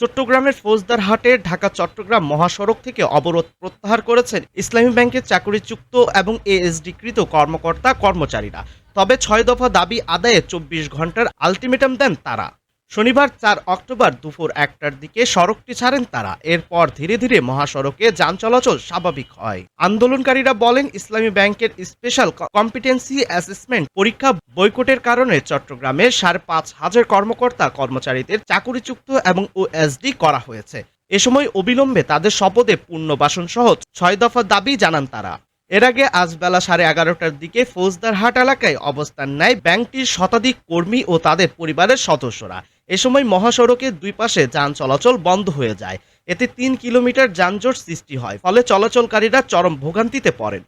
চট্টগ্রামের ফৌজদারহাটে ঢাকা, চট্টগ্রাম মহাসড়ক থেকে অবরোধ প্রত্যাহার করেছেন ইসলামী ব্যাংকের চাকরিচ্যুক্ত এবং এএসডিকৃত কর্মকর্তা কর্মচারীরা তবে ছয় দফা দাবি আদায়ে চব্বিশ ঘণ্টার আলটিমেটাম দেন তারা। শনিবার চার অক্টোবর দুপুর একটার দিকে সড়কটি ছাড়েন তারা। এরপর ধীরে ধীরে মহাসড়কে যান চলাচল স্বাভাবিক হয়। আন্দোলনকারীরা বলেন, ইসলামী ব্যাংকের স্পেশাল কম্পিটেন্সি অ্যাসেসমেন্ট পরীক্ষা বৈকটের কারণে চট্টগ্রামের সাড়ে পাঁচ হাজার কর্মকর্তা, কর্মচারীদের চাকুরিযুক্ত এবং ওএসডি করা হয়েছে। এ সময় অবিলম্বে তাদের শপথে পুনর্বাসন সহ ছয় দফা দাবি জানান তারা। এর আগে আজ বেলা সাড়ে এগারোটার দিকে ফৌজদারহাট এলাকায় অবস্থান নেয় ব্যাংকটির শতাধিক কর্মী ও তাদের পরিবারের সদস্যরা। এ সময় মহাসড়কের দুই পাশে যান চলাচল বন্ধ হয়ে যায়। এতে তিন কিলোমিটার যানজট সৃষ্টি হয়, ফলে চলাচলকারীরা চরম ভোগান্তিতে পড়েন।